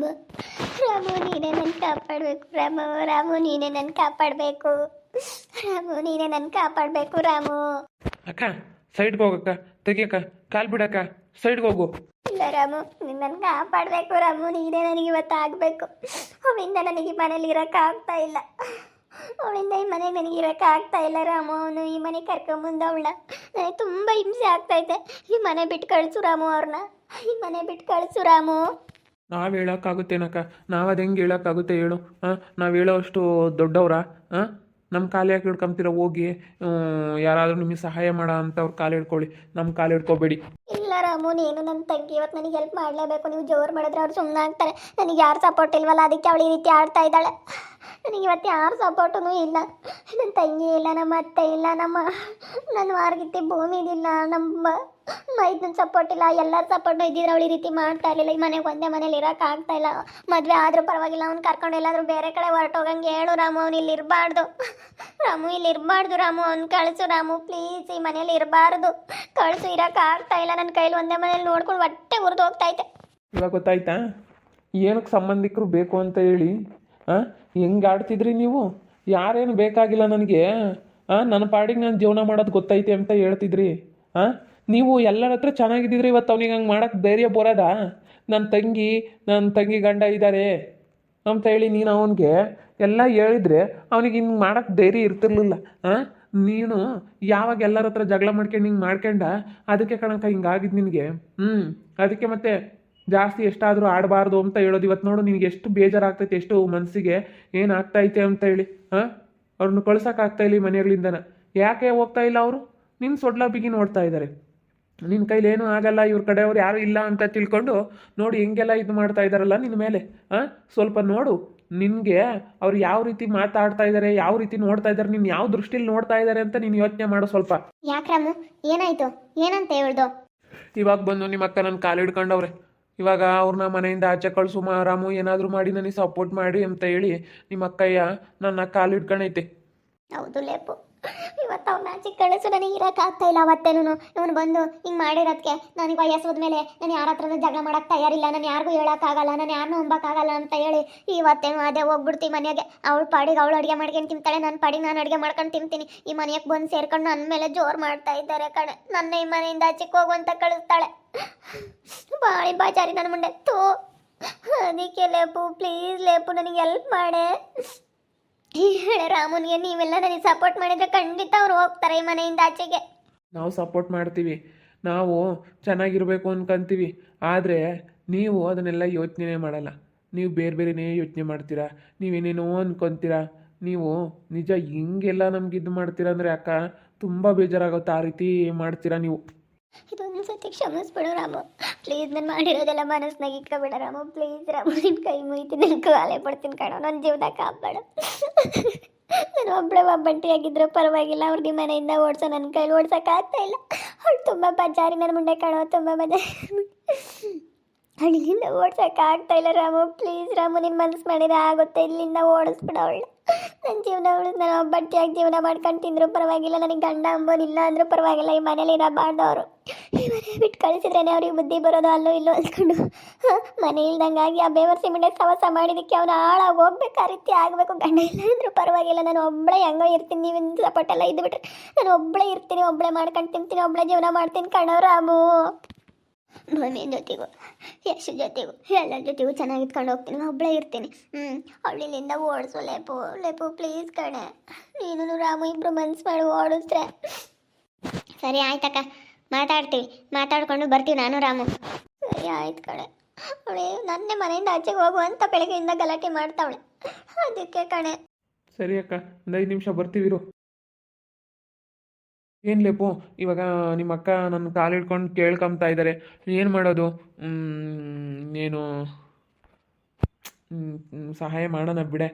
ರಾಮು. ರಾಮು ನೀನೇ ನನ್ನ ಕಾಪಾಡಬೇಕು. ರಾಮು ರಾಮು ನೀನೇ ನನ್ನ ಕಾಪಾಡಬೇಕು. ರಾಮು ನೀನೇ ನನ್ನ ಕಾಪಾಡಬೇಕು ರಾಮು. ಅಕ್ಕ ಸೈಡ್ಗೆ ಹೋಗಕ್ಕ. ತೆಗಿಯಕ್ಕ. ಕಾಲ್ ಬಿಡಕ್ಕ. ಸೈಡ್ಗೆ ಹೋಗು. ಇಲ್ಲ ರಾಮು ನೀನು ನನ್ನ ಕಾಪಾಡಬೇಕು. ರಾಮು ನೀನೇ ನನಗೆ ಇವತ್ತು ಆಗಬೇಕು. ಅವಿಂದ ನನಗೆ ಮನೇಲಿ ಮನೇಲಿ ಆಗ್ತಾ ಇಲ್ಲ. ಅವಳಿಂದ ಈ ಮನೆ ನನಗೆ ಇರೋಕ್ಕಾಗ್ತಾ ಇಲ್ಲ ರಾಮು. ಅವನು ಈ ಮನೆಗೆ ಕರ್ಕೊಂಬಂದ ಅವಳ. ನನಗೆ ತುಂಬ ಹಿಂಸೆ ಆಗ್ತಾ ಇದೆ. ಈ ಮನೆ ಬಿಟ್ಟು ಕಳಿಸು ರಾಮು ಅವ್ರನ್ನ ಈ ಮನೆ ಬಿಟ್ಟು ಕಳಿಸು ರಾಮು. ನಾವು ಹೇಳೋಕ್ಕಾಗುತ್ತೇನಕ್ಕ ನಾವು ಅದು ಹೆಂಗೆ ಹೇಳೋಕ್ಕಾಗುತ್ತೆ ಹೇಳು ಹಾಂ ನಾವು ಹೇಳೋ ಅಷ್ಟು ದೊಡ್ಡವ್ರ ನಮ್ಮ ಕಾಲು ಯಾಕೆ ಹಿಡ್ಕೊಂತೀರ ಹೋಗಿ ಯಾರಾದರೂ ನಿಮಗೆ ಸಹಾಯ ಮಾಡೋ ಅಂಥವ್ರು ಕಾಲು ಹಿಡ್ಕೊಳ್ಳಿ. ನಮ್ಮ ಕಾಲು ಹಿಡ್ಕೊಬೇಡಿ. ಇಲ್ಲ ರಾಮು, ನೀನು ನನ್ನ ತಂಗಿ ಇವತ್ತು ನನಗೆ ಹೆಲ್ಪ್ ಮಾಡಲೇಬೇಕು. ನೀವು ಜೋರು ಮಾಡಿದ್ರೆ ಅವ್ರು ಸುಮ್ಮನೆ ಆಗ್ತಾರೆ. ನನಗೆ ಯಾರು ಸಪೋರ್ಟ್ ಇಲ್ವಲ್ಲ, ಅದಕ್ಕೆ ಅವಳು ಈ ರೀತಿ ಆಡ್ತಾ ಇದ್ದಾಳೆ. ನನಗೆ ಇವತ್ತು ಯಾರು ಸಪೋರ್ಟೂ ಇಲ್ಲ. ನನ್ನ ತಂಗಿ ಇಲ್ಲ ನಮ್ಮ ಅತ್ತೆ ಇಲ್ಲ, ನಮ್ಮ ನನ್ನ ಮಾರ್ಗಿತ್ತಿ ಭೂಮಿ ಇಲ್ಲ ನಮ್ಮ ಮೈದನ ಸಪೋರ್ಟ್ ಇಲ್ಲ, ಎಲ್ಲರ ಸಪೋರ್ಟ್ ಇದ್ದಿದ್ರೆ ಅವಳು ರೀತಿ ಮಾಡ್ತಾ ಇರಲಿಲ್ಲ. ಈ ಮನೆಗೆ ಒಂದೇ ಮನೇಲಿ ಇರೋಕೆ ಆಗ್ತಾ ಇಲ್ಲ. ಮದುವೆ ಆದರೂ ಪರವಾಗಿಲ್ಲ, ಅವ್ನು ಕರ್ಕೊಂಡು ಎಲ್ಲಾದರೂ ಬೇರೆ ಕಡೆ ಹೊರಟೋಗಂಗೆ ಹೇಳು ರಾಮು, ಅವ್ನು ಇಲ್ಲಿ ಇರಬಾರ್ದು. ರಾಮು, ಇಲ್ಲಿ ಇರಬಾರ್ದು ರಾಮು, ಅವ್ನು ಕಳಿಸು ರಾಮು ಪ್ಲೀಸ್ ಈ ಮನೇಲಿ ಇರಬಾರ್ದು. ಕಳಿಸು, ಇರೋಕೆ ಆಗ್ತಾ ಇಲ್ಲ ನನ್ನ ಕೈಲಿ ಒಂದೇ ಮನೇಲಿ ನೋಡ್ಕೊಂಡು ಹೊಟ್ಟೆ ಉರಿದು ಹೋಗ್ತೈತೆ ಇವಾಗ ಗೊತ್ತಾಯ್ತಾ? ಏನಕ್ಕೆ ಸಂಬಂಧಿಕರು ಬೇಕು ಅಂತ ಹೇಳಿ ಹಾಂ ಹೆಂಗೆ ಆಡ್ತಿದ್ರಿ ನೀವು? ಯಾರೇನು ಬೇಕಾಗಿಲ್ಲ ನನಗೆ ಹಾಂ ನನ್ನ ಪಾಡಿಗೆ ನಾನು ಜೀವನ ಮಾಡೋದು ಗೊತ್ತೈತೆ ಅಂತ ಹೇಳ್ತಿದ್ರಿ ಹಾಂ ನೀವು ಎಲ್ಲರ ಹತ್ರ ಚೆನ್ನಾಗಿದ್ದಿದ್ರೆ ಇವತ್ತು ಅವ್ನಿಗೆ ಹಂಗೆ ಮಾಡೋಕ್ಕೆ ಧೈರ್ಯ ಬರೋದಾ? ನನ್ನ ತಂಗಿ ನನ್ನ ತಂಗಿ ಗಂಡ ಇದ್ದಾರೆ ಅಂತ ಹೇಳಿ ನೀನು ಅವನಿಗೆ ಎಲ್ಲ ಹೇಳಿದ್ರೆ ಅವನಿಗೆ ಹಿಂಗೆ ಮಾಡೋಕ್ಕೆ ಧೈರ್ಯ ಇರ್ತಿರ್ಲಿಲ್ಲ. ಹಾಂ ನೀನು ಯಾವಾಗ ಎಲ್ಲರ ಹತ್ರ ಜಗಳ ಮಾಡ್ಕೊಂಡು ಹಿಂಗೆ ಮಾಡ್ಕೊಂಡ? ಅದಕ್ಕೆ ಕಣಕ್ಕ ಹಿಂಗಾಗಿದ್ದು ನಿನಗೆ. ಹ್ಞೂ ಅದಕ್ಕೆ ಮತ್ತೆ ಜಾಸ್ತಿ ಎಷ್ಟಾದರೂ ಆಡಬಾರ್ದು ಅಂತ ಹೇಳೋದು. ಇವತ್ತು ನೋಡು ನಿನಗೆ ಎಷ್ಟು ಬೇಜಾರಾಗ್ತೈತೆ, ಎಷ್ಟು ಮನಸ್ಸಿಗೆ ಏನು ಆಗ್ತೈತೆ ಅಂತ ಹೇಳಿ. ಹಾಂ ಅವ್ರನ್ನ ಕಳ್ಸೋಕ್ಕಾಗ್ತಾ ಇಲ್ಲ ಈ ಮನೆಗಳಿಂದನ ಯಾಕೆ ಹೋಗ್ತಾ ಇಲ್ಲ ಅವರು? ನಿನ್ನ ಸೊಡ್ಲ ಬಿಗಿ ನೋಡ್ತಾ ಇದ್ದಾರೆ ನಿನ್ನ ಕೈಲೇನೂ ಏನೂ ಆಗಲ್ಲ ಇವ್ರ ಕಡೆಯವ್ರು ಯಾರೂ ಇಲ್ಲ ಅಂತ ತಿಳ್ಕೊಂಡು ನೋಡಿ ಹೆಂಗೆಲ್ಲ ಇದು ಮಾಡ್ತಾ ಇದ್ದಾರಲ್ಲ ನಿನ್ನ ಮೇಲೆ ಹಾಂ ಸ್ವಲ್ಪ ನೋಡು ನಿನಗೆ ಅವ್ರು ಯಾವ ರೀತಿ ಮಾತಾಡ್ತಾ ಇದ್ದಾರೆ ಯಾವ ರೀತಿ ನೋಡ್ತಾ ಇದ್ದಾರೆ ನಿನ್ನ ಯಾವ ದೃಷ್ಟಿಲಿ ನೋಡ್ತಾ ಇದ್ದಾರೆ ಅಂತ ನೀನು ಯೋಚನೆ ಮಾಡು ಸ್ವಲ್ಪ. ಯಾಕ್ರಮ್ಮ ಏನಾಯ್ತು? ಏನಂತ ಹೇಳ್ದು? ಇವಾಗ ಬಂದು ನಿಮ್ಮ ಅಕ್ಕ ನನ್ನ ಕಾಲು ಹಿಡ್ಕೊಂಡವ್ರೆ. ಇವಾಗ ಅವ್ರನ್ನ ಮನೆಯಿಂದ ಆಚೆ ಕಳಿಸು ರಾಮು ಏನಾದರೂ ಮಾಡಿ ನನಗೆ ಸಪೋರ್ಟ್ ಮಾಡಿ ಅಂತ ಹೇಳಿ ನಿಮ್ಮ ಅಕ್ಕಯ್ಯ ನನ್ನ ಕಾಲು ಹಿಡ್ಕೊಂಡೈತೆ ಹೌದು ಲೇಪು. ಇವತ್ತು ಅವ್ನ ಆಚೆ ಕಳಿಸು, ನನಗೆ ಇರೋಕ್ಕಾಗ್ತಾ ಇಲ್ಲ ಅವತ್ತೇನು. ಇವನು ಬಂದು ಹಿಂಗೆ ಮಾಡಿರೋದಕ್ಕೆ ನನಗೆ ವಯಸ್ಸೋದ ಮೇಲೆ ನಾನು ಯಾರ ಹತ್ರನೂ ಜಗಳ ಮಾಡಕ್ಕೆ ತಯಾರಿಲ್ಲ, ನಾನು ಯಾರಿಗೂ ಹೇಳೋಕ್ಕಾಗಲ್ಲ ನಾನು ಯಾರನ್ನೂ ನಂಬಕ್ಕಾಗಲ್ಲ ಅಂತ ಹೇಳಿ ಇವತ್ತೇನು ಅದೇ ಹೋಗ್ಬಿಡ್ತೀವಿ ಮನೆಗೆ. ಅವಳು ಪಾಡಿಗೆ ಅವಳು ಅಡುಗೆ ಮಾಡ್ಕೊಂಡು ತಿಂತಾಳೆ ನನ್ನ ಪಾಡಿಗೆ ನಾನು ಅಡುಗೆ ಮಾಡ್ಕೊಂಡು ತಿಂತೀನಿ. ಈ ಮನೆಗೆ ಬಂದು ಸೇರ್ಕೊಂಡು ನನ್ನ ಮೇಲೆ ಜೋರು ಮಾಡ್ತಾ ಇದ್ದಾರೆ ಕಣೆ. ನನ್ನ ಈ ಮನೆಯಿಂದ ಆಚೆಗೆ ಹೋಗು ಅಂತ ಕಳಿಸ್ತಾಳೆ. ಬಾಳಿ ಬಾಜಾರಿ ನನ್ನ ಮುಂದೆ ತೂ. ಅದಕ್ಕೆ ಲೇಪು ಪ್ಲೀಸ್ ಲೇಪು, ನನಗೆ ಹೆಲ್ಪ್ ಮಾಡೆ. ಹೇಳ ರಾಮುನಿಗೆ ನೀವೆಲ್ಲ ನನಗೆ ಸಪೋರ್ಟ್ ಮಾಡಿದ್ರೆ ಖಂಡಿತ ಅವ್ರು ಹೋಗ್ತಾರೆ ಈ ಮನೆಯಿಂದ ಆಚೆಗೆ. ನಾವು ಸಪೋರ್ಟ್ ಮಾಡ್ತೀವಿ. ನಾವು ಚೆನ್ನಾಗಿರಬೇಕು ಅನ್ಕೊಂತೀವಿ. ಆದರೆ ನೀವು ಅದನ್ನೆಲ್ಲ ಯೋಚನೆ ಮಾಡಲ್ಲ. ನೀವು ಬೇರೆ ಬೇರೆನೇ ಯೋಚನೆ ಮಾಡ್ತೀರಾ? ನೀವೇನೇನೋ ಅನ್ಕೊಂತೀರಾ? ನೀವು ನಿಜ ಹಿಂಗೆಲ್ಲ ನಮ್ಗೆ ಇದು ಮಾಡ್ತೀರಾ ಅಂದರೆ ಅಕ್ಕ, ತುಂಬ ಬೇಜಾರಾಗುತ್ತೆ. ಆ ರೀತಿ ಮಾಡ್ತೀರಾ ನೀವು? ಇದೊಂದು ಸತಿ ಕ್ಷಮಿಸ್ಬಿಡು ರಾಮು. ಪ್ಲೀಸ್ ನಾನು ಮಾಡಿರೋದೆಲ್ಲ ಮನಸ್ಸಿನಾಗ ಇಟ್ಕೊಬೇಡ ರಾಮು. ಪ್ಲೀಸ್ ರಾಮು ನಿನ್ನ ಕೈ ಮುಯ್ತು ನಿನ್ನ ಕಾಲೇ ಪಡ್ತೀನಿ ಕಣ. ನನ್ನ ಜೀವನ ಕಾಪಾಡ. ನಾನು ಒಬ್ಬಳೆ ಒಬ್ಬಂಟಿಯಾಗಿದ್ರು ಪರವಾಗಿಲ್ಲ. ಅವ್ರು ನಿಮ್ಮ ಮನೆಯಿಂದ ಓಡಿಸೋ ನನ್ನ ಕೈಲಿ ಓಡ್ಸೋಕ್ಕಾಗ್ತಾ ಇಲ್ಲ. ಅವಳು ತುಂಬ ಬಜಾರಿ ನನ್ನ ಮುಂದೆ ಕಾಣೋ, ತುಂಬ ಬಜಾರಿ ಅಲ್ಲಿಂದ ಓಡ್ಸೋಕ್ಕಾಗ್ತಾ ಇಲ್ಲ ರಾಮು. ಪ್ಲೀಸ್ ರಾಮು ನಿನ್ನ ಮನಸ್ಸು ಮಾಡಿದ್ರೆ ಆಗುತ್ತೆ. ಇಲ್ಲಿಂದ ಓಡಿಸ್ಬಿಡ ಅವಳು ನನ್ನ ಜೀವನ ಅವಳು, ನಾನು ಒಬ್ಬಟ್ಟಿಯಾಗಿ ಜೀವನ ಮಾಡ್ಕೊಂಡು ತಿಂದ್ರು ಪರವಾಗಿಲ್ಲ. ನನಗೆ ಗಂಡ ಅಂಬೋದಿಲ್ಲ ಅಂದ್ರೂ ಪರವಾಗಿಲ್ಲ. ಈ ಮನೇಲಿ ಇರಬಾರ್ದು ಅವರು ಮನೆ ಬಿಟ್ಟು ಕಳಿಸಿದ್ರೇನೆ ಅವ್ರಿಗೆ ಬುದ್ಧಿ ಬರೋದು ಅಲ್ಲೋ ಇಲ್ಲೋ ಅಂದ್ಕೊಂಡು ಹ, ಮನೆ ಇಲ್ದಂಗಾಗಿ ಆ ಬೇವರ್ ಸಿಮೆಂಟ್ ಸವಸ ಮಾಡಿದ್ದಕ್ಕೆ ಅವನು ಹಾಳಾಗಿ ಹೋಗ್ಬೇಕು ಆ ರೀತಿ ಆಗಬೇಕು. ಗಂಡ ಇಲ್ಲ ಅಂದ್ರೂ ಪರವಾಗಿಲ್ಲ ನಾನು ಒಬ್ಬಳೇ ಹೆಂಗೋ ಇರ್ತೀನಿ ನೀವು ಸಪೋರ್ಟ್ ಎಲ್ಲ ಇದ್ದು ಬಿಟ್ರೆ ನಾನು ಒಬ್ಬಳೇ ಇರ್ತೀನಿ ಒಬ್ಬಳೇ ಮಾಡ್ಕೊಂಡು ತಿಂತೀನಿ ಒಬ್ಬಳೇ ಜೀವನ ಮಾಡ್ತೀನಿ ಕಣೋ ರಾಮು. ಭೂಮಿಯ ಜೊತೆಗೂ ಯಶ್ ಜೊತೆಗೂ ಎಲ್ಲರ ಜೊತೆಗೂ ಚೆನ್ನಾಗಿ ಇಟ್ಕೊಂಡು ಹೋಗ್ತೀನಿ ಒಬ್ಬಳೇ ಇರ್ತೀನಿ. ಹ್ಞೂ ಅವಳಿಲ್ಲಿಂದ ಓಡಿಸು ಲೇಪು ಲೇಪು ಪ್ಲೀಸ್ ಕಣೆ. ನೀನು ರಾಮು ಇಬ್ಬರು ಮನ್ಸು ಮಾಡಿ ಓಡಿಸ್ರೆ. ಸರಿ ಆಯ್ತಕ್ಕ. ಮಾತಾಡ್ತೀವಿ ಮಾತಾಡ್ಕೊಂಡು ಬರ್ತೀವಿ ನಾನು, ರಾಮು. ಸರಿ ಆಯ್ತು ಕಣೆ. ಅವಳೆ, ನನ್ನೇ ಮನೆಯಿಂದ ಆಚೆಗೆ ಹೋಗುವಂತ ಬೆಳಗ್ಗೆಯಿಂದ ಗಲಾಟೆ ಮಾಡ್ತಾವಳೆ. ಅದಕ್ಕೆ ಕಣೆ. ಸರಿ ಅಕ್ಕ, ಒಂದು ಐದು ನಿಮಿಷ ಬರ್ತೀವಿರು ಏನು ಲೇಪು, ಇವಾಗ ನಿಮ್ಮ ಅಕ್ಕ ನನ್ನ ಕಾಲು ಹಿಡ್ಕೊಂಡು ಕೇಳ್ಕೊಂತಾ ಇದ್ದಾರೆ ಏನು ಮಾಡೋದು? ಏನು? ಸಹಾಯ ಮಾಡೋಣ ಬಿಡೆ.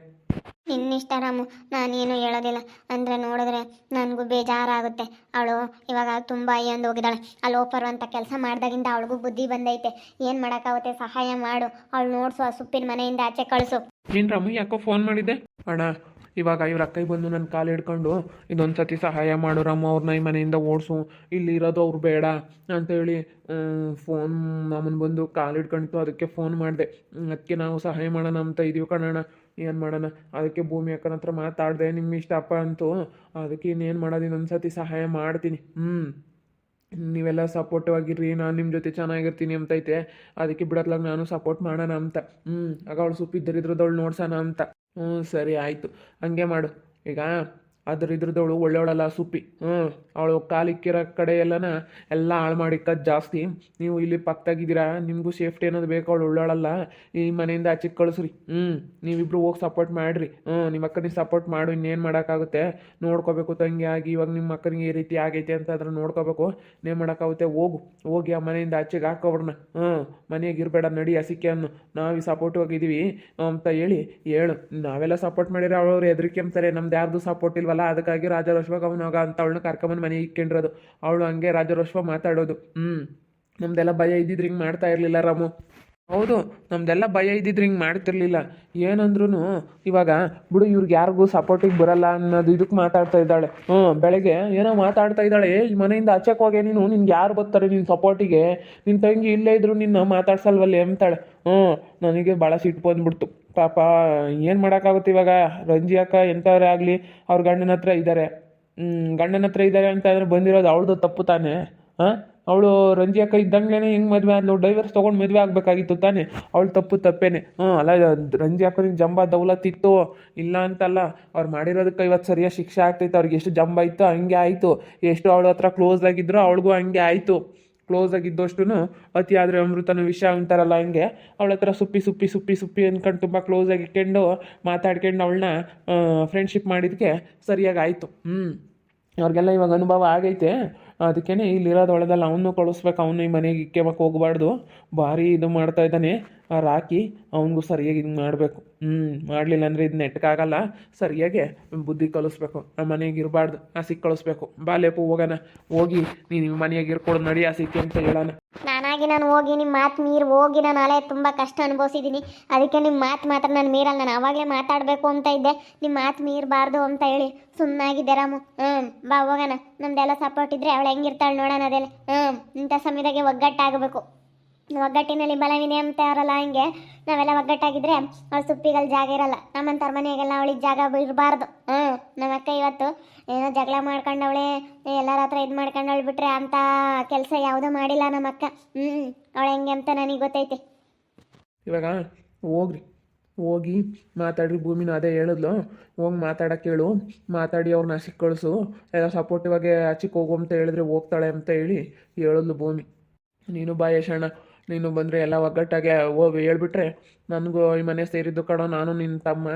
ನಿನ್ನಿಷ್ಟ ರಾಮು, ನಾನೇನು ಹೇಳೋದಿಲ್ಲ. ಅಂದರೆ ನೋಡಿದ್ರೆ ನನಗೂ ಬೇಜಾರಾಗುತ್ತೆ. ಅವಳು ಇವಾಗ ತುಂಬ ಅಯ್ಯೊಂದು ಹೋಗಿದ್ದಾಳೆ. ಅಲ್ಲಿ ಓಪರ್ ಅಂತ ಕೆಲಸ ಮಾಡ್ದಾಗಿಂದ ಅವಳಿಗೂ ಬುದ್ಧಿ ಬಂದೈತೆ. ಏನು ಮಾಡೋಕ್ಕಾಗುತ್ತೆ? ಸಹಾಯ ಮಾಡು. ಅವಳು ನೋಡ್ಸು, ಆ ಸುಪ್ಪಿನ ಮನೆಯಿಂದ ಆಚೆ ಕಳಿಸು. ಏನು ರಾಮು, ಯಾಕೋ ಫೋನ್ ಮಾಡಿದ್ದೆ? ಅಣ್ಣ, ಇವಾಗ ಇವ್ರ ಕೈ ಬಂದು ನನ್ನ ಕಾಲು ಹಿಡ್ಕೊಂಡು ಇದೊಂದು ಸತಿ ಸಹಾಯ ಮಾಡು ರಾಮು ಅವ್ರನ್ನ ಈ ಮನೆಯಿಂದ ಓಡಿಸು. ಇಲ್ಲಿ ಇರೋದು ಅವ್ರು ಬೇಡ ಅಂತೇಳಿ ಫೋನ್ ನಮ್ಮನ್ನು ಬಂದು ಕಾಲು ಹಿಡ್ಕೊಂಡಿತ್ತು ಅದಕ್ಕೆ ಫೋನ್ ಮಾಡಿದೆ. ಅದಕ್ಕೆ ನಾವು ಸಹಾಯ ಮಾಡೋಣ ಅಂತ ಇದೀವಿ ಕಣೋಣ ಏನು ಮಾಡೋಣ? ಅದಕ್ಕೆ ಭೂಮಿ ಅಕ್ಕನ ಹತ್ರ ಮಾತಾಡಿದೆ ನಿಮ್ಮ ಇಷ್ಟಪ್ಪ ಅಂತು. ಅದಕ್ಕೆ ಇನ್ನೇನು ಮಾಡೋದು? ಇನ್ನೊಂದು ಸತಿ ಸಹಾಯ ಮಾಡ್ತೀನಿ. ಹ್ಞೂ ನೀವೆಲ್ಲ ಸಪೋರ್ಟಿವ್ ಆಗಿರ್ರಿ, ನಾನು ನಿಮ್ಮ ಜೊತೆ ಚೆನ್ನಾಗಿರ್ತೀನಿ ಅಂತೈತೆ. ಅದಕ್ಕೆ ಬಿಡತ್ಲಾಗ ನಾನು ಸಪೋರ್ಟ್ ಮಾಡೋಣ ಅಂತ. ಹ್ಞೂ ಆಗ ಅವಳು ಸುಪ್ಪಿದ್ದರಿದ್ರದವಳು ನೋಡ್ಸೋಣ ಅಂತ. ಹ್ಞೂ ಸರಿ, ಆಯಿತು. ಹಂಗೆ ಮಾಡು. ಈಗ ಅದ್ರ ಇದ್ರದವಳು ಒಳ್ಳೆಯವಳಲ್ಲ, ಸುಪ್ಪಿ. ಹ್ಞೂ ಅವಳು ಕಾಲಿಕ್ಕಿರೋ ಕಡೆ ಎಲ್ಲನ ಎಲ್ಲ ಹಾಳು ಮಾಡಿಕ್ಕದು ಜಾಸ್ತಿ. ನೀವು ಇಲ್ಲಿ ಪಕ್ಕದಾಗಿದ್ದೀರಾ? ನಿಮಗೂ ಸೇಫ್ಟಿ ಅನ್ನೋದು ಬೇಕು, ಅವಳು ಒಳ್ಳೆಯವಳಲ್ಲ. ಈ ಮನೆಯಿಂದ ಆಚೆಗೆ ಕಳಿಸ್ರಿ. ಹ್ಞೂ ನೀವಿಬ್ರು ಹೋಗಿ ಸಪೋರ್ಟ್ ಮಾಡಿರಿ. ಹ್ಞೂ ನಿಮ್ಮ ಅಕ್ಕನಿಗೆ ಸಪೋರ್ಟ್ ಮಾಡು, ಇನ್ನೇನು ಮಾಡೋಕ್ಕಾಗುತ್ತೆ? ನೋಡ್ಕೋಬೇಕು ತಂಗಿ ಆಗಿ, ಇವಾಗ ನಿಮ್ಮ ಅಕ್ಕನಿಗೆ ಈ ರೀತಿ ಆಗೈತೆ ಅಂತ ಅದ್ರ ನೋಡ್ಕೋಬೇಕು. ಇನ್ನೇನು ಮಾಡೋಕ್ಕಾಗುತ್ತೆ? ಹೋಗು. ಹೋಗಿ ಆ ಮನೆಯಿಂದ ಆಚೆಗೆ ಹಾಕೋಬ್ರನ್ನ ಹ್ಞೂ ಮನೆಗೆ ಇರಬೇಡ, ನಡಿ ಹಸಿಕೆ ಅನ್ನು. ನಾವು ಸಪೋರ್ಟ್ ಹೋಗಿದ್ದೀವಿ ಅಂತ ಹೇಳಿ ಹೇಳು. ನಾವೆಲ್ಲ ಸಪೋರ್ಟ್ ಮಾಡಿದ್ರೆ ಅವ್ರು ಹೆದರಿಕೆ ಅಂತಾರೆ. ನಮ್ದು ಯಾರ್ದು ಸಪೋರ್ಟ್ ಇಲ್ವಲ್ಲ? ಅದಕ್ಕಾಗಿ ರಾಜರೋಶ್ವಾಗ ಅವನಾಗ ಅಂತ ಅವಳನ್ನ ಕರ್ಕೊಂಬಂದು ಮನೆ ಇಕ್ಕೊಂಡಿರೋದು. ಅವಳು ಹಂಗೆ ರಾಜರೋಷ್ವ ಮಾತಾಡೋದು. ಹ್ಞೂ ನಮ್ದೆಲ್ಲ ಭಯ ಇದ್ದಿದ್ರೆ ಹಿಂಗೆ ಮಾಡ್ತಾ ಇರಲಿಲ್ಲ ರಾಮು. ಹೌದು ನಮ್ದೆಲ್ಲ ಭಯ ಇದ್ದಿದ್ರೆ ಹಿಂಗೆ ಮಾಡ್ತಿರ್ಲಿಲ್ಲ. ಏನಂದ್ರೂ ಇವಾಗ ಬಿಡು ಇವ್ರಿಗೆ ಯಾರಿಗೂ ಸಪೋರ್ಟಿಗೆ ಬರಲ್ಲ ಅನ್ನೋದು ಇದಕ್ಕೆ ಮಾತಾಡ್ತಾ ಇದ್ದಾಳೆ. ಹ್ಞೂ ಬೆಳಗ್ಗೆ ಏನೋ ಮಾತಾಡ್ತಾ ಇದ್ದಾಳೆ. "ಏ, ಈ ಮನೆಯಿಂದ ಆಚೆಗೆ ಹೋಗೇ ನೀನು ನಿನ್ಗೆ ಯಾರು ಬರ್ತಾರೆ ನಿನ್ನ ಸಪೋರ್ಟಿಗೆ ನಿನ್ನ ತಂಗಿ ಇಲ್ಲೇ ಇದ್ರು ನಿನ್ನ ಮಾತಾಡ್ಸಲ್ವಲ್ಲಿ ಎಂತಾಳೆ ಹ್ಞೂ ನನಗೆ ಭಾಳ ಸಿಟ್ಟು ಬಂದ್ಬಿಡ್ತು. ಪಾಪ, ಏನು ಮಾಡೋಕ್ಕಾಗುತ್ತೆ ಇವಾಗ? ರಂಜಿ ಅಕ್ಕ ಎಂಥವ್ರೇ ಆಗಲಿ, ಅವ್ರ ಗಂಡನ ಹತ್ರ ಇದ್ದಾರೆ ಗಂಡನ ಹತ್ರ ಇದ್ದಾರೆ ಅಂತ ಅಂದ್ರೆ ಬಂದಿರೋದು ಅವಳದು ತಪ್ಪು ತಾನೇ? ಹಾಂ? ಅವಳು ರಂಜಿ ಅಕ್ಕ ಇದ್ದಂಗ್ಲೇನೆ ಹೆಂಗೆ ಮದುವೆ ಆದ್ಲು ಡೈವರ್ಸ್ ತೊಗೊಂಡು ಮದುವೆ ಆಗಬೇಕಾಗಿತ್ತು ತಾನೇ? ಅವಳು ತಪ್ಪು ತಪ್ಪೇನೆ. ಹ್ಞೂ ಅಲ್ಲ, ರಂಜಿ ಅಕ್ಕನಿಗೆ ಜಂಬ ದೌಲತ್ ಇತ್ತು ಇಲ್ಲ ಅಂತಲ್ಲ, ಅವ್ರು ಮಾಡಿರೋದಕ್ಕೆ ಇವತ್ತು ಸರಿಯಾಗಿ ಶಿಕ್ಷೆ ಆಗ್ತೈತೆ, ಅವ್ರಿಗೆ ಎಷ್ಟು ಜಂಬ ಇತ್ತು ಹಂಗೆ ಆಯಿತು. ಎಷ್ಟು ಅವಳ ಹತ್ರ ಕ್ಲೋಸ್ ಆಗಿದ್ರು ಅವಳಿಗೂ ಹಂಗೆ ಆಯಿತು. ಕ್ಲೋಸ್ ಆಗಿದ್ದಷ್ಟು ಅತಿ ಆದರೆ ಅಮೃತನ ವಿಷಯ ಅಂತಾರಲ್ಲ ಹಂಗೆ, ಅವಳ ಹತ್ರ ಸುಪ್ಪಿ ಸುಪ್ಪಿ ಸುಪ್ಪಿ ಸುಪ್ಪಿ ಅಂದ್ಕೊಂಡು ತುಂಬ ಕ್ಲೋಸ್ ಆಗಿ ಇಟ್ಕೊಂಡು ಮಾತಾಡ್ಕೊಂಡು ಅವಳನ್ನ ಫ್ರೆಂಡ್ಶಿಪ್ ಮಾಡಿದ್ದಕ್ಕೆ ಸರಿಯಾಗಿ ಆಯಿತು. ಹ್ಞೂ ಅವ್ರಿಗೆಲ್ಲ ಇವಾಗ ಅನುಭವ ಆಗೈತೆ. ಅದಕ್ಕೇ ಇಲ್ಲಿರೋದು ಒಳ್ಳೆದಲ್ಲ ಅವನು ಕಳಿಸ್ಬೇಕು, ಅವನು ಈ ಮನೆಗೆ ಇಕ್ಕೇಬೇಕು ಹೋಗ್ಬಾರ್ದು. ಭಾರಿ ಇದು ಮಾಡ್ತಾ ಇದ್ದಾನೆ. ಆ ರಾಕಿ ಅವನಿಗೂ ಸರಿಯಾಗಿ ಇದು ಮಾಡಬೇಕು. ಹ್ಞೂ ಮಾಡಲಿಲ್ಲ ಅಂದರೆ ಇದು ನೆಟ್ಕಾಗಲ್ಲ ಸರಿಯಾಗಿ ಬುದ್ಧಿ ಕಲಿಸ್ಬೇಕು. ಆ ಮನೆಗೆ ಇರಬಾರ್ದು. ಹಸಿಗೆ ಕಳಿಸ್ಬೇಕು. ಬಾಲೇಪು ಹೋಗೋಣ. ಹೋಗಿ ನೀನು ಮನೆಯಾಗೆ ಇರ್ಕೊಡು, ನಡಿ ಹಸಿಕೆ ಅಂತ ಹೇಳೋಣ. ನಾನಾಗಿ ನಾನು ಹೋಗಿ ನಿಮ್ಮ ಮಾತು ಮೀರಿ ಹೋಗಿ ನಾನು ಅಲೆ ತುಂಬ ಕಷ್ಟ ಅನುಭವಿಸಿದ್ದೀನಿ. ಅದಕ್ಕೆ ನಿಮ್ಮ ಮಾತು ಮಾತ್ರ ನಾನು ಮೀರಲ್ಲ, ನಾನು ಆವಾಗಲೇ ಮಾತಾಡಬೇಕು ಅಂತ ಇದ್ದೆ. ನಿಮ್ಮ ಮಾತು ಮೀರಬಾರ್ದು ಅಂತ ಹೇಳಿ ಸುಮ್ಮನಾಗಿದ್ದೆ ರಾಮು. ಹ್ಞೂ ಬಾ ಹೋಗೋಣ. ನಮ್ದೆಲ್ಲ ಸಪೋರ್ಟ್ ಇದ್ದರೆ ಅವಳು ಹೆಂಗಿರ್ತಾಳೆ ನೋಡೋಣ ಅದೆಲ್ಲ. ಹ್ಞೂ ಇಂಥ ಸಮಯದಾಗೆ ಒಗ್ಗಟ್ಟಾಗಬೇಕು. ಒಗ್ಗಟ್ಟಿನಲ್ಲಿ ಬಲವಿದೆ ಅಂತ ಅವರಲ್ಲ ಹಂಗೆ, ನಾವೆಲ್ಲ ಒಗ್ಗಟ್ಟಾಗಿದ್ರೆ ಅವಳು ಸುಪ್ಪಿಗಲ್ಲಿ ಜಾಗ ಇರಲ್ಲ. ನಮ್ಮಂಥವ್ರ ಮನೆಗೆಲ್ಲ ಅವಳಿಗೆ ಜಾಗ ಇರಬಾರ್ದು. ನಮ್ಮ ಅಕ್ಕ ಇವತ್ತು ಏನೋ ಜಗಳ ಮಾಡ್ಕೊಂಡವಳೆ ಎಲ್ಲರ ಹತ್ರ ಇದು ಮಾಡ್ಕೊಂಡವಳು ಬಿಟ್ರೆ ಅಂತ ಕೆಲಸ ಯಾವುದೂ ಮಾಡಿಲ್ಲ ನಮ್ಮ ಅಕ್ಕ. ಹ್ಞೂ ಅವಳು ಹೆಂಗೆ ಅಂತ ನನಗೆ ಗೊತ್ತೈತೆ. ಇವಾಗ ಹೋಗ್ರಿ. ಹೋಗಿ ಮಾತಾಡ್ರಿ, ಭೂಮಿನ ಅದೇ ಹೇಳಿದ್ಲು. ಹೋಗಿ ಮಾತಾಡಕ್ಕೆ ಹೇಳು ಮಾತಾಡಿ ಅವ್ರನ್ನ ಹಸಿಗೆ ಕಳಿಸು. ಎಲ್ಲ ಸಪೋರ್ಟಿವಾಗಿ ಆಚೆಗೆ ಹೋಗು ಅಂತ ಹೇಳಿದ್ರೆ ಹೋಗ್ತಾಳೆ ಅಂತ ಹೇಳಿ ಹೇಳಿದ್ಲು ಭೂಮಿ. ನೀನು ಬಾ ಯಶಣ್ಣ. ನೀನು ಬಂದರೆ ಎಲ್ಲ ಒಗ್ಗಟ್ಟಾಗೆ ಹೋಗಿ ಹೇಳ್ಬಿಟ್ರೆ ನನಗೂ ಈ ಮನೆ ಸೇರಿದ್ದು ಕಡ ನಾನು ನಿನ್ನ ತಮ್ಮ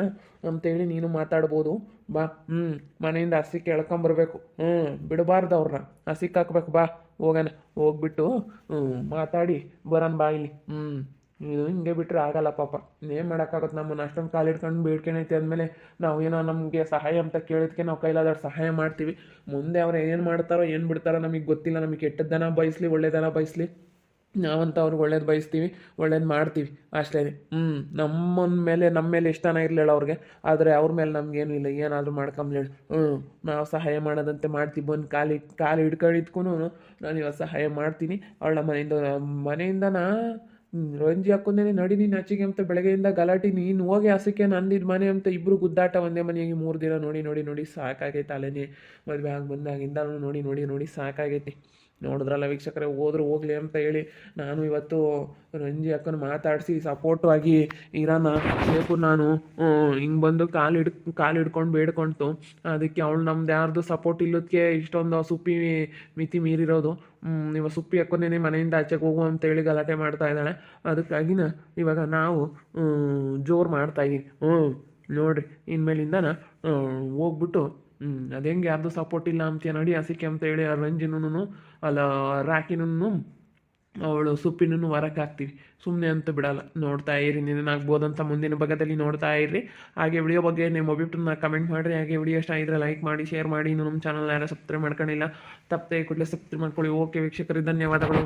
ಅಂತೇಳಿ ನೀನು ಮಾತಾಡ್ಬೋದು. ಬಾ ಹ್ಞೂ ಮನೆಯಿಂದ ಹಸಿ ಕೇಳ್ಕೊಂಬರ್ಬೇಕು. ಹ್ಞೂ ಬಿಡಬಾರ್ದು ಅವ್ರನ್ನ ಹಸಿಕ್ ಹಾಕ್ಬೇಕು ಬಾ, ಹೋಗೋಣ. ಹೋಗ್ಬಿಟ್ಟು ಮಾತಾಡಿ ಬರೋಣ ಬಾ ಇಲ್ಲಿ. ಹ್ಞೂ ಇದು ಹಿಂಗೆ ಬಿಟ್ಟರೆ ಆಗಲ್ಲ ಪಾಪ. ಏನು ಮಾಡೋಕ್ಕಾಗುತ್ತೆ ನಮ್ಮನ್ನು? ಅಷ್ಟೊಂದು ಕಾಲು ಹಿಡ್ಕೊಂಡು ಬೇಡ್ಕೊಂಡೈತೆ ಅಂದಮೇಲೆ ನಾವು ಏನೋ ನಮಗೆ ಸಹಾಯ ಅಂತ ಕೇಳಿದ್ಕೆ ನಾವು ಕೈಲಾದಷ್ಟು ಸಹಾಯ ಮಾಡ್ತೀವಿ. ಮುಂದೆ ಅವ್ರು ಏನು ಮಾಡ್ತಾರೋ, ಏನು ಬಿಡ್ತಾರೋ ನಮಗೆ ಗೊತ್ತಿಲ್ಲ. ನಮಗೆ ಕೆಟ್ಟದ್ದನ ಬಯಸಲಿ ಒಳ್ಳೆದನ ಬಯಸ್ಲಿ. ನಾವಂತ ಅವ್ರಿಗೆ ಒಳ್ಳೇದು ಬಯಸ್ತೀವಿ, ಒಳ್ಳೇದು ಮಾಡ್ತೀವಿ. ಅಷ್ಟೇ ಹ್ಞೂ ನಮ್ಮನ ಮೇಲೆ ನಮ್ಮ ಮೇಲೆ ಇಷ್ಟನ ಇರಲಿಲ್ಲ ಅವ್ರಿಗೆ. ಆದರೆ ಅವ್ರ ಮೇಲೆ ನಮಗೇನು ಇಲ್ಲ, ಏನಾದರೂ ಮಾಡ್ಕೊಂಬ್ಲೇಳು ಹ್ಞೂ ನಾವು ಸಹಾಯ ಮಾಡೋದಂತೆ ಮಾಡ್ತೀವಿ. ಬಂದು ಕಾಲಿ, ಕಾಲು ಹಿಡ್ಕೊಂಡಿದ್ಕೂ ನಾನು ಇವಾಗ ಸಹಾಯ ಮಾಡ್ತೀನಿ. ಅವಳ ಮನೆಯಿಂದ ಮನೆಯಿಂದನಾ ರಂಜಿ ಹಾಕೊಂಡೇನೆ ನಡಿ, ನೀನು ಆಚೆಗೆ ಅಂತ ಬೆಳಗ್ಗೆಯಿಂದ ಗಲಾಟೆ, ನೀನು ಹೋಗಿ ಹಸಕ್ಕೆ ನಂದಿದ್ದು ಮನೆ ಅಂತ ಇಬ್ಬರು ಗುದ್ದಾಟ ಒಂದೇ ಮನೆಯಾಗಿ ಮೂರು ದಿನ ನೋಡಿ ನೋಡಿ ನೋಡಿ ಸಾಕಾಗೈತೆ ಅಲೆನೇ. ಮದುವೆ ಆಗಿ ಬಂದಾಗಿಂದ ನೋಡಿ ನೋಡಿ ನೋಡಿ ಸಾಕಾಗೈತಿ. ನೋಡಿದ್ರಲ್ಲ ವೀಕ್ಷಕರೇ, ಹೋದ್ರು ಹೋಗ್ಲಿ ಅಂತ ಹೇಳಿ ನಾನು ಇವತ್ತು ರಂಜಿ ಅಕ್ಕನ ಮಾತಾಡಿಸಿ ಸಪೋರ್ಟು ಆಗಿ ಇರಾನ. ಬೇಕು ನಾನು ಹಿಂಗೆ ಬಂದು ಕಾಲು ಹಿಡ್, ಕಾಲು ಹಿಡ್ಕೊಂಡು ಬೇಡ್ಕೊಂತು. ಅದಕ್ಕೆ ಅವಳು ನಮ್ದು ಯಾರ್ದು ಸಪೋರ್ಟ್ ಇಲ್ಲದಕ್ಕೆ ಇಷ್ಟೊಂದು ಸುಪ್ಪಿ ಮಿತಿ ಮೀರಿರೋದು. ಇವಾಗ ಸುಪ್ಪಿ ಅಕ್ಕನೇನೆ ಮನೆಯಿಂದ ಆಚೆಗೆ ಹೋಗು ಅಂತೇಳಿ ಗಲಾಟೆ ಮಾಡ್ತಾ ಇದ್ದಾಳೆ. ಅದಕ್ಕಾಗಿನ ಇವಾಗ ನಾವು ಜೋರು ಮಾಡ್ತಾ ಇದೀವಿ. ಹ್ಞೂ ನೋಡ್ರಿ, ಇನ್ಮೇಲಿಂದನ ಹೋಗ್ಬಿಟ್ಟು ಹ್ಞೂ ಅದೇಂಗೆ ಹೆಂಗೆ ಯಾರ್ದು ಸಪೋರ್ಟ್ ಇಲ್ಲ ಅಂತ ನಡಿ ಹಸಿಕೆ ಅಂತ ಹೇಳಿ ಆ ರಂಜಿನೂ ಅಲ್ಲ ರಾಕಿನೂ ಅವಳು ಸುಪ್ಪಿನೂ ಹೊರಕ್ಕೆ ಹಾಕ್ತೀವಿ. ಸುಮ್ಮನೆ ಅಂತ ಬಿಡಲ್ಲ. ನೋಡ್ತಾ ಇರಿ ನಿನ್ನಾಗ್ಬೋದಂತ ಮುಂದಿನ ಭಾಗದಲ್ಲಿ ನೋಡ್ತಾ ಇರ್ರಿ. ಹಾಗೆ ವಿಡಿಯೋ ಬಗ್ಗೆ ನಿಮ್ಮ ಅಭಿಪ್ರಾಯನ ಕಮೆಂಟ್ ಮಾಡಿರಿ. ಹಾಗೆ ವಿಡಿಯೋ ಇಷ್ಟ ಆಗಿದ್ರೆ ಲೈಕ್ ಮಾಡಿ ಶೇರ್ ಮಾಡಿ. ಇನ್ನು ನಮ್ಮ ಚಾನಲ್ ಯಾರು ಸಬ್ಸ್ಕ್ರೈಬ್ ಮಾಡ್ಕೊಂಡಿಲ್ಲ, ತಪ್ಪದೆ ಕೂಡಲೇ ಸಬ್ಸ್ಕ್ರೈಬ್ ಮಾಡ್ಕೊಳ್ಳಿ. ಓಕೆ ವೀಕ್ಷಕರಿಗೆ ಧನ್ಯವಾದಗಳು.